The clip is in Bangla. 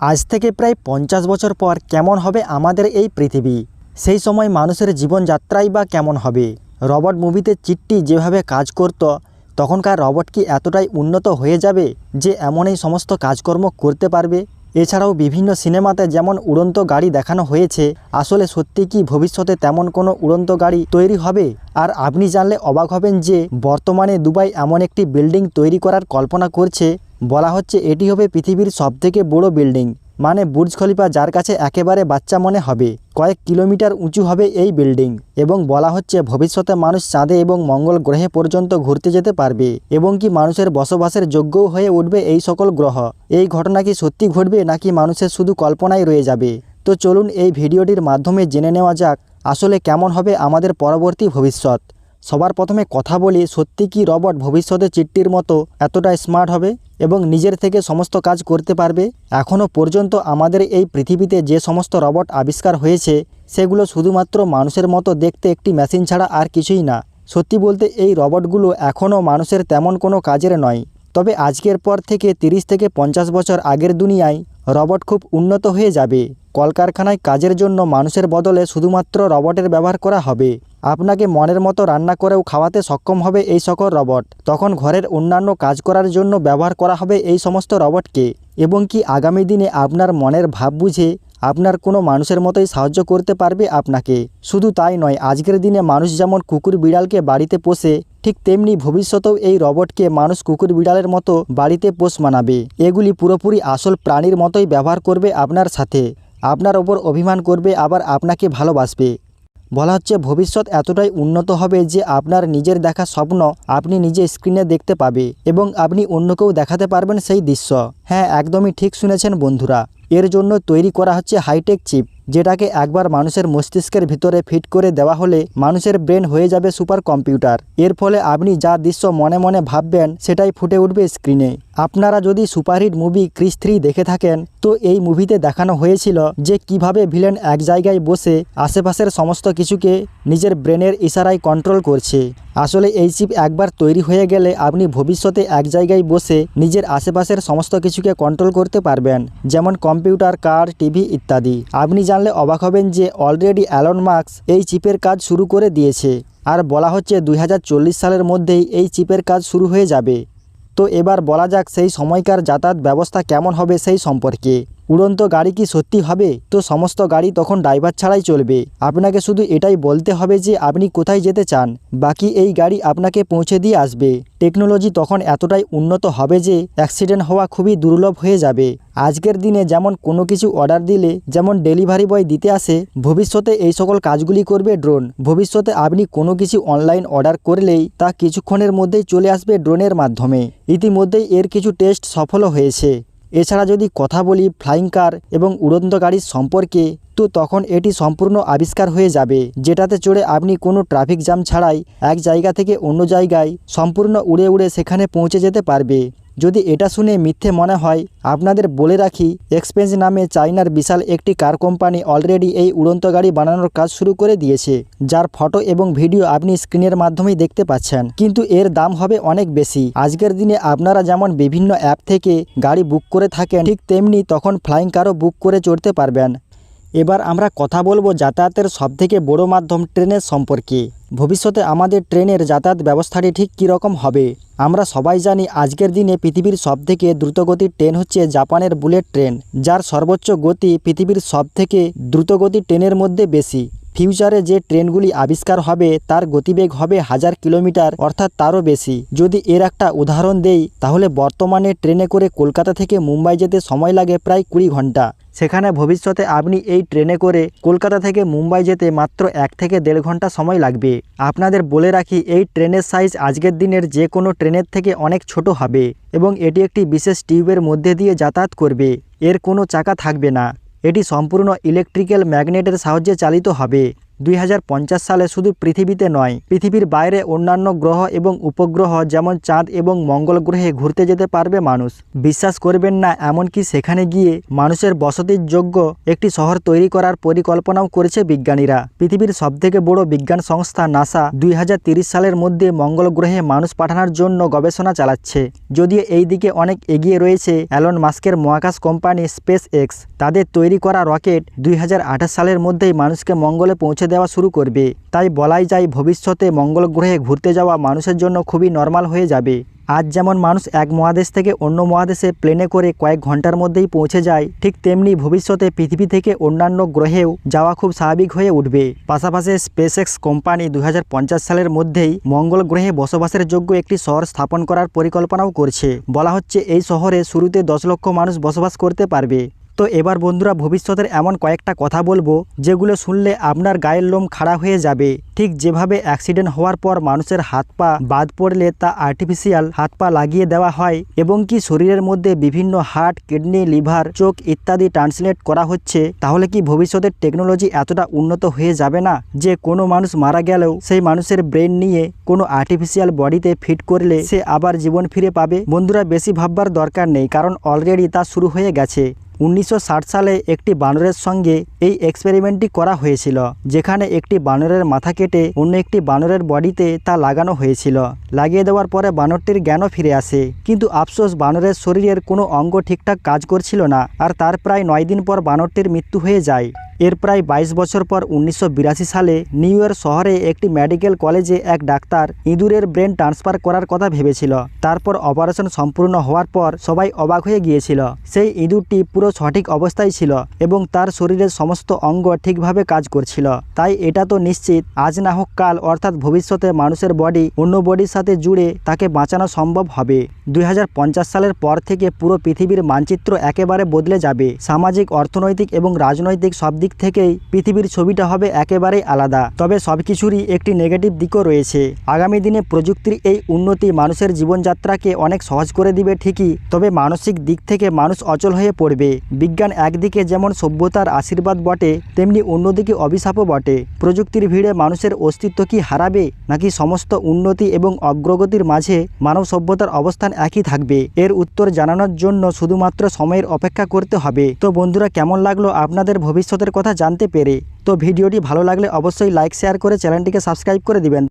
আজ থেকে প্রায় পঞ্চাশ বছর পর কেমন হবে আমাদের এই পৃথিবী? সেই সময় মানুষের জীবনযাত্রাই বা কেমন হবে? রবট মুভিতে চিট্টি যেভাবে কাজ করত, তখনকার রবট কি এতটাই উন্নত হয়ে যাবে যে এমন এই সমস্ত কাজকর্ম করতে পারবে? এছাড়াও বিভিন্ন সিনেমাতে যেমন উড়ন্ত গাড়ি দেখানো হয়েছে, আসলে সত্যি কি ভবিষ্যতে তেমন কোনো উড়ন্ত গাড়ি তৈরি হবে? আর আপনি জানলে অবাক হবেন যে, বর্তমানে দুবাই এমন একটি বিল্ডিং তৈরি করার কল্পনা করছে। বলা হচ্ছে এটি হবে পৃথিবীর সবথেকে বড় বিল্ডিং। মানে বুর্জ খলিফা যার কাছে একেবারে বাচ্চা মনে হবে। কয়েক কিলোমিটার উঁচু হবে এই বিল্ডিং এবং বলা হচ্ছে ভবিষ্যতে মানুষ চাঁদে এবং মঙ্গল গ্রহে পর্যন্ত ঘুরতে যেতে পারবে এবং কি মানুষের বসবাসের যোগ্যও হয়ে উঠবে এই সকল গ্রহ। এই ঘটনা কি সত্যি ঘটবে নাকি মানুষের শুধু কল্পনাই রয়ে যাবে? তো চলুন এই ভিডিওটির মাধ্যমে জেনে নেওয়া যাক, আসলে কেমন হবে আমাদের পরবর্তী ভবিষ্যৎ। সবার প্রথমে কথা বলি সত্যি কি রবট ভবিষ্যতে চিট্টির মতো এতটা স্মার্ট হবে এবং নিজের থেকে সমস্ত কাজ করতে পারবে? এখনও পর্যন্ত আমাদের এই পৃথিবীতে যে সমস্ত রবট আবিষ্কার হয়েছে, সেগুলো শুধুমাত্র মানুষের মতো দেখতে একটি মেশিন ছাড়া আর কিছুই না। সত্যি বলতে এই রবটগুলো এখনও মানুষের তেমন কোনো কাজের নয়। তবে আজকের পর থেকে 30 থেকে পঞ্চাশ বছর আগের দুনিয়ায় রবট খুব উন্নত হয়ে যাবে। কলকারখানায় কাজের জন্য মানুষের বদলে শুধুমাত্র রবটের ব্যবহার করা হবে। আপনাকে মনের মতো রান্না করেও খাওয়াতে সক্ষম হবে এই সকল রবট। তখন ঘরের অন্যান্য কাজ করার জন্য ব্যবহার করা হবে এই সমস্ত রবটকে। এবং কি আগামী দিনে আপনার মনের ভাব বুঝে আপনার কোনো মানুষের মতোই সাহায্য করতে পারবে আপনাকে। শুধু তাই নয়, আজকের দিনে মানুষ যেমন কুকুর বিড়ালকে বাড়িতে পোষে, ঠিক তেমনি ভবিষ্যতেও এই রবটকে মানুষ কুকুর বিড়ালের মতো বাড়িতে পোষ মানাবে। এগুলি পুরোপুরি আসল প্রাণীর মতোই ব্যবহার করবে আপনার সাথে। আপনার ওপর অভিমান করবে, আবার আপনাকে ভালোবাসবে। বলা হচ্ছে, ভবিষ্যৎ এতটাই উন্নত হবে যে আপনার নিজের দেখা স্বপ্ন আপনি নিজে স্ক্রিনে দেখতে পাবে এবং আপনি অন্যকেও দেখাতে পারবেন সেই দৃশ্য। হ্যাঁ একদমই ঠিক শুনেছেন বন্ধুরা। এর জন্য তৈরি করা হচ্ছে হাইটেক চিপ যেটাকে একবার মানুষের মস্তিষ্কের ভিতরে ফিট করে দেওয়া হলে মানুষের ব্রেন হয়ে যাবে সুপার কম্পিউটার এর ফলে আপনি যা দৃশ্য মনে মনে ভাববেন, সেটাই ফুটে উঠবে স্ক্রিনে। আপনারা যদি সুপারহিট মুভি ক্রিস থ্রি দেখে থাকেন, তো এই মুভিতে দেখানো হয়েছিল যে কীভাবে ভিলেন এক জায়গায় বসে আশেপাশের সমস্ত কিছুকে নিজের ব্রেনের ইশারায় কন্ট্রোল করছে। আসলে এই চিপ একবার তৈরি হয়ে গেলে আপনি ভবিষ্যতে এক জায়গায় বসে নিজের আশেপাশের সমস্ত কিছুকে কন্ট্রোল করতে পারবেন, যেমন কম্পিউটার, কার, টিভি ইত্যাদি। আপনি জানলে অবাক হবেন যে অলরেডি অ্যালন মার্কস এই চিপের কাজ শুরু করে দিয়েছে। আর বলা হচ্ছে দুই হাজার চল্লিশ সালের মধ্যেই এই চিপের কাজ শুরু হয়ে যাবে। তো এবার বলা যাক সেই সময়কার যাতায়াত ব্যবস্থা কেমন হবে সেই সম্পর্কে। উড়ন্ত গাড়ি কি সত্যি হবে? তো সমস্ত গাড়ি তখন ড্রাইভার ছাড়াই চলবে। আপনাকে শুধু এটাই বলতে হবে যে আপনি কোথায় যেতে চান। বাকি এই গাড়ি আপনাকে পৌঁছে দিয়ে আসবে। টেকনোলজি তখন এতটাই উন্নত হবে যে অ্যাক্সিডেন্ট হওয়া খুবই দুর্লভ হয়ে যাবে। আজকের দিনে যেমন কোনো কিছু অর্ডার দিলে, যেমন ডেলিভারি বয় দিতে আসে, ভবিষ্যতে এই সকল কাজগুলি করবে ড্রোন। ভবিষ্যতে আপনি কোনো কিছু অনলাইন অর্ডার করলেই তা কিছুক্ষণের মধ্যেই চলে আসবে ড্রোনের মাধ্যমে। ইতিমধ্যেই এর কিছু টেস্ট সফলও হয়েছে। এছাড়া যদি কথা বলি ফ্লাইং কার এবং উড়ন্ত গাড়ির সম্পর্কে, তো তখন এটি সম্পূর্ণ আবিষ্কার হয়ে যাবে, যেটাতে চড়ে আপনি কোনো ট্রাফিক জ্যাম ছাড়াই এক জায়গা থেকে অন্য জায়গায় সম্পূর্ণ উড়ে উড়ে সেখানে পৌঁছে যেতে পারবে। যদি এটা শুনে মিথ্যে মনে হয়, আপনাদের বলে রাখি এক্সপেন্স নামে চাইনার বিশাল একটি কার কোম্পানি অলরেডি এই উড়ন্ত গাড়ি বানানোর কাজ শুরু করে দিয়েছে, যার ফটো এবং ভিডিও আপনি স্ক্রিনের মাধ্যমেই দেখতে পাচ্ছেন। কিন্তু এর দাম হবে অনেক বেশি। আজকের দিনে আপনারা যেমন বিভিন্ন অ্যাপ থেকে গাড়ি বুক করে থাকেন, ঠিক তেমনি তখন ফ্লাইং কারও বুক করে চড়তে পারবেন। এবার আমরা কথা বলব যাতায়াতের সবথেকে বড় মাধ্যম ট্রেনের সম্পর্কে। ভবিষ্যতে আমাদের ট্রেনের যাতায়াত ব্যবস্থাটি ঠিক কীরকম হবে? আমরা সবাই জানি আজকের দিনে পৃথিবীর সবথেকে দ্রুতগতির ট্রেন হচ্ছে জাপানের বুলেট ট্রেন, যার সর্বোচ্চ গতি পৃথিবীর সবথেকে দ্রুতগতির ট্রেনের মধ্যে বেশি। ফিউচারে যে ট্রেনগুলি আবিষ্কার হবে, তার গতিবেগ হবে হাজার কিলোমিটার, অর্থাৎ তারও বেশি। যদি এর একটা উদাহরণ দেই, তাহলে বর্তমানে ট্রেনে করে কলকাতা থেকে মুম্বাই যেতে সময় লাগে প্রায় কুড়ি ঘণ্টা। সেখানে ভবিষ্যতে আপনি এই ট্রেনে করে কলকাতা থেকে মুম্বাই যেতে মাত্র এক থেকে দেড় ঘণ্টা সময় লাগবে। আপনাদের বলে রাখি, এই ট্রেনের সাইজ আজকের দিনের যে কোনো ট্রেনের থেকে অনেক ছোট হবে এবং এটি একটি বিশেষ টিউবের মধ্যে দিয়ে যাতায়াত করবে। এর কোনো চাকা থাকবে না। এটি সম্পূর্ণ ইলেকট্রিক্যাল ম্যাগনেটের সাহায্যে চালিত হবে। দুই হাজার পঞ্চাশ সালে শুধু পৃথিবীতে নয়, পৃথিবীর বাইরে অন্যান্য গ্রহ এবং উপগ্রহ যেমন চাঁদ এবং মঙ্গল গ্রহে ঘুরতে যেতে পারবে মানুষ। বিশ্বাস করবেন না, এমনকি সেখানে গিয়ে মানুষের বসতির যোগ্য একটি শহর তৈরি করার পরিকল্পনাও করেছে বিজ্ঞানীরা। পৃথিবীর সবথেকে বড় বিজ্ঞান সংস্থা নাসা দুই সালের মধ্যে মঙ্গল গ্রহে মানুষ পাঠানোর জন্য গবেষণা চালাচ্ছে। যদিও এই দিকে অনেক এগিয়ে রয়েছে অ্যালন মাস্কের মহাকাশ কোম্পানি স্পেস এক্স তাদের তৈরি করা রকেট দুই হাজার আঠাশ সালের মধ্যেই মানুষকে মঙ্গলে পৌঁছে দেওয়া শুরু করবে। তাই বলাই যায় ভবিষ্যতে মঙ্গল গ্রহে ঘুরতে যাওয়া মানুষের জন্য খুবই নর্মাল হয়ে যাবে। আজ যেমন মানুষ এক মহাদেশ থেকে অন্য মহাদেশে প্লেনে করে কয়েক ঘণ্টার মধ্যেই পৌঁছে যায়, ঠিক তেমনি ভবিষ্যতে পৃথিবী থেকে অন্যান্য গ্রহেও যাওয়া খুব স্বাভাবিক হয়ে উঠবে। পাশাপাশি স্পেসএক্স কোম্পানি দু হাজার পঞ্চাশ সালের মধ্যেই মঙ্গল গ্রহে বসবাসের যোগ্য একটি শহর স্থাপন করার পরিকল্পনাও করছে। বলা হচ্ছে এই শহরে শুরুতে দশ লক্ষ মানুষ বসবাস করতে পারবে। তো এবার বন্ধুরা ভবিষ্যতের এমন কয়েকটা কথা বলব, যেগুলো শুনলে আপনার গায়ের লোম খাড়া হয়ে যাবে। ঠিক যেভাবে অ্যাক্সিডেন্ট হওয়ার পর মানুষের হাত পা বাদ পড়লে তা আর্টিফিশিয়াল হাত পা লাগিয়ে দেওয়া হয় এবং কি শরীরের মধ্যে বিভিন্ন হার্ট কিডনি লিভার চোখ ইত্যাদি ট্রান্সলেট করা হচ্ছে, তাহলে কি ভবিষ্যতের টেকনোলজি এতটা উন্নত হয়ে যাবে না? যে কোনো মানুষ মারা গেলেও সেই মানুষের ব্রেন নিয়ে কোনো আর্টিফিশিয়াল বডিতে ফিট করলে সে আবার জীবন ফিরে পাবে? বন্ধুরা বেশি ভাববার দরকার নেই, কারণ অলরেডি তা শুরু হয়ে গেছে। উনিশশো ষাট সালে একটি বানরের সঙ্গে এই এক্সপেরিমেন্টটি করা হয়েছিল, যেখানে একটি বানরের মাথা কেটে অন্য একটি বানরের বডিতে তা লাগানো হয়েছিল। লাগিয়ে দেওয়ার পরে বানরটির জ্ঞানও ফিরে আসে। কিন্তু আফসোস, বানরের শরীরের কোনো অঙ্গ ঠিকঠাক কাজ করছিল না, আর তার প্রায় নয় দিন পর বানরটির মৃত্যু হয়ে যায়। এর প্রায় বাইশ বছর পর উনিশশো বিরাশি সালে নিউ ইয়র্ক শহরে একটি মেডিকেল কলেজে এক ডাক্তার ইঁদুরের ব্রেন ট্রান্সফার করার কথা ভেবেছিল। তারপর অপারেশন সম্পূর্ণ হওয়ার পর সবাই অবাক হয়ে গিয়েছিল। সেই ইঁদুরটি পুরো সঠিক অবস্থায় ছিল এবং তার শরীরের সমস্ত অঙ্গ ঠিকভাবে কাজ করছিল। তাই এটা তো নিশ্চিত, আজ না হোক কাল, অর্থাৎ ভবিষ্যতে মানুষের বডি অন্য বডির সাথে জুড়ে তাকে বাঁচানো সম্ভব হবে। দুই হাজার পঞ্চাশ সালের পর থেকে পুরো পৃথিবীর মানচিত্র একেবারে বদলে যাবে। সামাজিক, অর্থনৈতিক এবং রাজনৈতিক সব দিক থেকেই পৃথিবীর ছবিটা হবে একেবারেই আলাদা। তবে সব কিছুরই একটি নেগেটিভ দিকও রয়েছে। আগামী দিনে প্রযুক্তির এই উন্নতি মানুষের জীবনযাত্রাকে অনেক সহজ করে দিবে ঠিকই, তবে মানসিক দিক থেকে মানুষ অচল হয়ে পড়বে। বিজ্ঞান একদিকে যেমন সভ্যতার আশীর্বাদ বটে, তেমনি অন্যদিকে অভিশাপও বটে। প্রযুক্তির ভিড়ে মানুষের অস্তিত্ব কি হারাবে, নাকি সমস্ত উন্নতি এবং অগ্রগতির মাঝে মানব সভ্যতার অবস্থান একই থাকবে? এর উত্তর জানানোর জন্য শুধুমাত্র সময়ের অপেক্ষা করতে হবে। তো বন্ধুরা, কেমন লাগল আপনাদের ভবিষ্যতের কথা জানতে পেরে। তো ভিডিওটি ভালো লাগলে অবশ্যই লাইক শেয়ার করে চ্যানেলটিকে সাবস্ক্রাইব করে দিবেন।